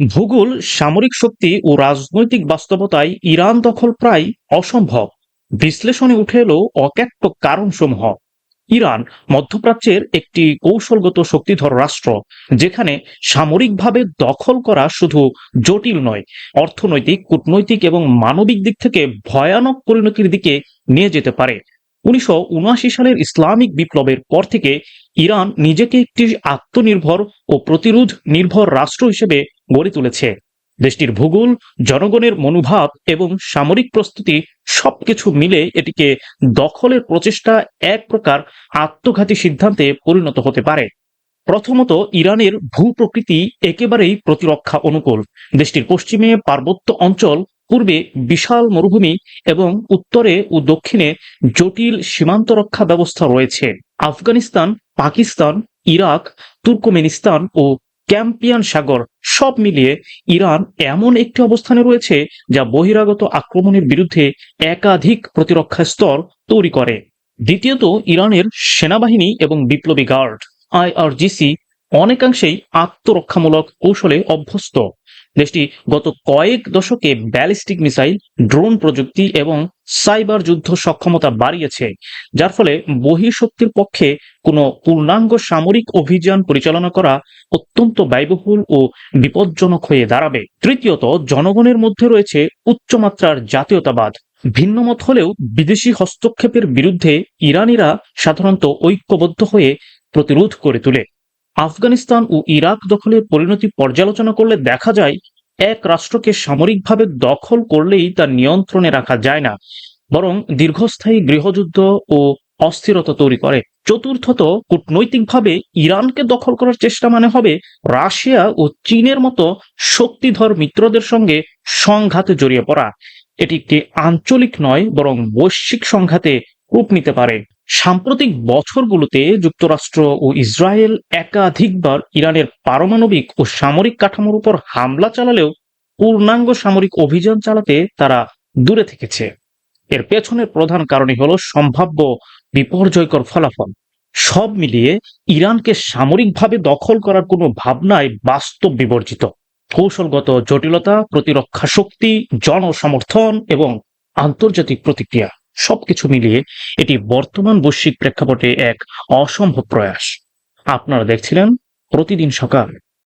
ভূগোল, সামরিক শক্তি ও রাজনৈতিক বাস্তবতায় ইরান দখল প্রায় অসম্ভব। বিশ্লেষণে উঠে এলো অজ্ঞাত কারণসমূহ। ইরান মধ্যপ্রাচ্যের একটি কৌশলগত শক্তিধর রাষ্ট্র, যেখানে সামরিকভাবে দখল করা শুধু জটিল নয়, অর্থনৈতিক, কূটনৈতিক এবং মানবিক দিক থেকে ভয়ানক পরিণতির দিকে নিয়ে যেতে পারে। উনিশশো উনআশি সালের ইসলামিক বিপ্লবের পর থেকে ইরান নিজেকে একটি আত্মনির্ভর ও প্রতিরোধ নির্ভর রাষ্ট্র হিসেবে গড়ে তুলেছে। দেশটির ভূগোল, জনগণের মনোভাব এবং সামরিক প্রস্তুতি সবকিছু মিলে এটিকে দখলের প্রচেষ্টা এক প্রকার আত্মঘাতী সিদ্ধান্তে পরিণত হতে পারে। প্রথমত, ইরানের ভূ প্রকৃতি একেবারেই প্রতিরক্ষা অনুকূল। দেশটির পশ্চিমে পার্বত্য অঞ্চল, পূর্বে বিশাল মরুভূমি এবং উত্তরে ও দক্ষিণে জটিল সীমান্ত রক্ষা ব্যবস্থা রয়েছে। আফগানিস্তান পাকিস্তান, ইরাক, তুর্কমেনিস্তান ও ক্যাম্পিয়ান সাগর সব মিলিয়ে ইরান এমন একটি অবস্থানে রয়েছে যা বহিরাগত আক্রমণের বিরুদ্ধে একাধিক প্রতিরক্ষা স্তর তৈরি করে। দ্বিতীয়ত, ইরানের সেনাবাহিনী এবং বিপ্লবী গার্ড, আইআরজিসি, অনেকাংশেই আত্মরক্ষামূলক কৌশলে অভ্যস্ত। দেশটি গত কয়েক দশকে ব্যালিস্টিক মিসাইল, ড্রোন প্রযুক্তি এবং সাইবার যুদ্ধ সক্ষমতা বাড়িয়েছে, যার ফলে বহিঃশক্তির পক্ষে কোনো পূর্ণাঙ্গ সামরিক অভিযান পরিচালনা করা অত্যন্ত ব্যয়বহুল ও বিপজ্জনক হয়ে দাঁড়াবে। তৃতীয়ত, জনগণের মধ্যে রয়েছে উচ্চমাত্রার জাতীয়তাবাদ। ভিন্নমত হলেও বিদেশি হস্তক্ষেপের বিরুদ্ধে ইরানিরা সাধারণত ঐক্যবদ্ধ হয়ে প্রতিরোধ করে তোলে। আফগানিস্তান ও ইরাক দখলের পরিণতি পর্যালোচনা করলে দেখা যায়, এক রাষ্ট্রকে সামরিকভাবে দখল করলেই তার নিয়ন্ত্রণে রাখা যায় না, বরং দীর্ঘস্থায়ী গৃহযুদ্ধ ও অস্থিরতা তৈরি করে। চতুর্থত, কূটনৈতিকভাবে ইরানকে দখল করার চেষ্টা মানে হবে রাশিয়া ও চীনের মতো শক্তিধর মিত্রদের সঙ্গে সংঘাতে জড়িয়ে পড়া। এটি একটি আঞ্চলিক নয়, বরং বৈশ্বিক সংঘাতে রূপ নিতে পারে। সাম্প্রতিক বছরগুলোতে যুক্তরাষ্ট্র ও ইসরায়েল একাধিকবার ইরানের পারমাণবিক ও সামরিক কাঠামোর উপর হামলা চালালেও পূর্ণাঙ্গ সামরিক অভিযান চালাতে তারা দূরে থেকেছে। এর পেছনের প্রধান কারণই হল সম্ভাব্য বিপর্যয়কর ফলাফল। সব মিলিয়ে ইরানকে সামরিকভাবে দখল করার কোনো ভাবনায় বাস্তব বিবর্জিত। কৌশলগত জটিলতা, প্রতিরক্ষা শক্তি, জনসমর্থন এবং আন্তর্জাতিক প্রতিক্রিয়া। সবকিছু মিলিয়ে এটি বর্তমান বৈশ্বিক প্রেক্ষাপটে এক অসম্ভব প্রয়াস। আপনারা দেখছিলেন প্রতিদিন সকাল।